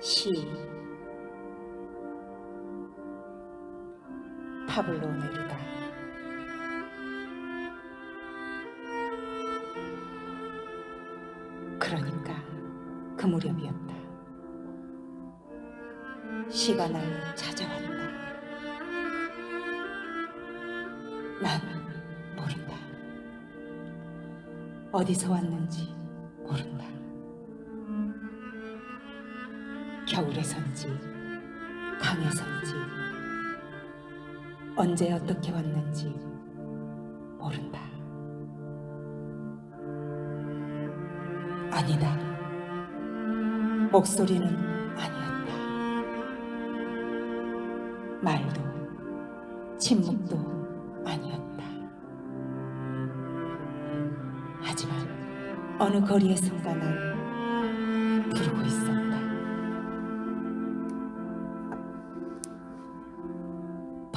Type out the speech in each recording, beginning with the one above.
시 파블로 네루다 그러니까 그 무렵이었다. 시가 날 찾아왔다. 난 모른다. 어디서 왔는지 모른다. 겨울에선지 강에선지 언제 어떻게 왔는지 모른다. 아니다. 목소리는 아니었다. 말도 침묵도 아니었다. 하지만 어느 거리에선가 날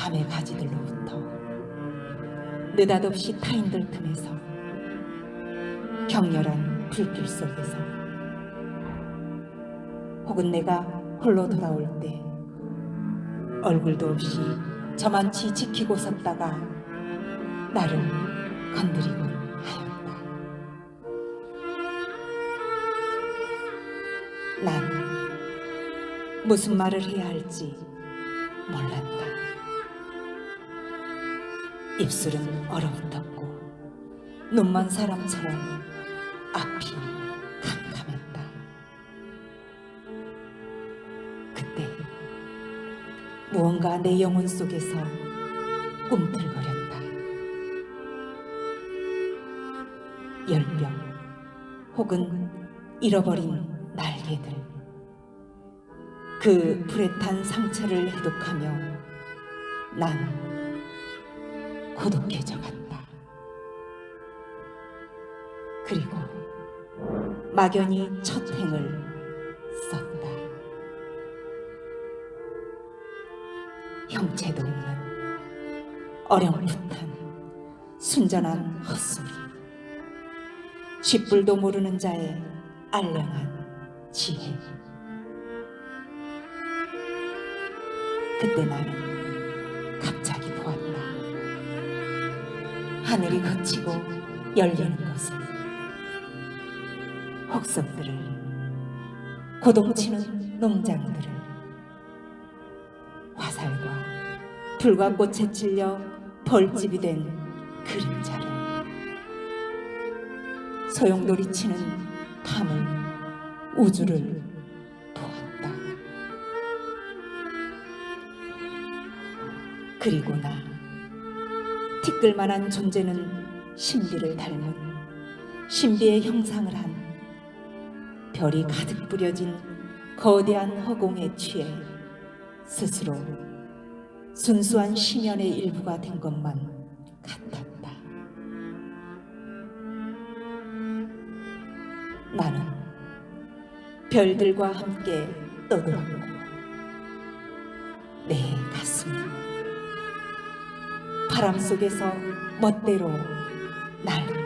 밤의 가지들로부터 느닷없이 타인들 틈에서 격렬한 불길 속에서 혹은 내가 홀로 돌아올 때 얼굴도 없이 저만치 지키고 섰다가 나를 건드리곤 하였다. 난 무슨 말을 해야 할지 몰랐다. 입술은 얼어붙었고 눈먼 사람처럼 앞이 캄캄했다. 그때 무언가 내 영혼 속에서 꿈틀거렸다. 열병 혹은 잃어버린 날개들 그 불에 탄 상처를 해독하며 난 고독해져 갔다. 그리고 막연히 첫 행을 썼다. 형체도 없는 어렴풋한 순전한 헛소리. 쥐뿔도 모르는 자의 알량한 지혜. 그때 나는 하늘이 거치고 열리는 것을. 혹성들을 고동치는 농장들을 화살과 불과 꽃에 찔려 벌집이 된 그림자를 소용돌이 치는 밤을 우주를 보았다. 그리고 나 티끌만한 존재는 신비를 닮은 신비의 형상을 한 별이 가득 뿌려진 거대한 허공에 취해 스스로 순수한 심연의 일부가 된 것만 같았다. 나는 별들과 함께 떠들었고 내 가슴은 바람 속에서 멋대로 날고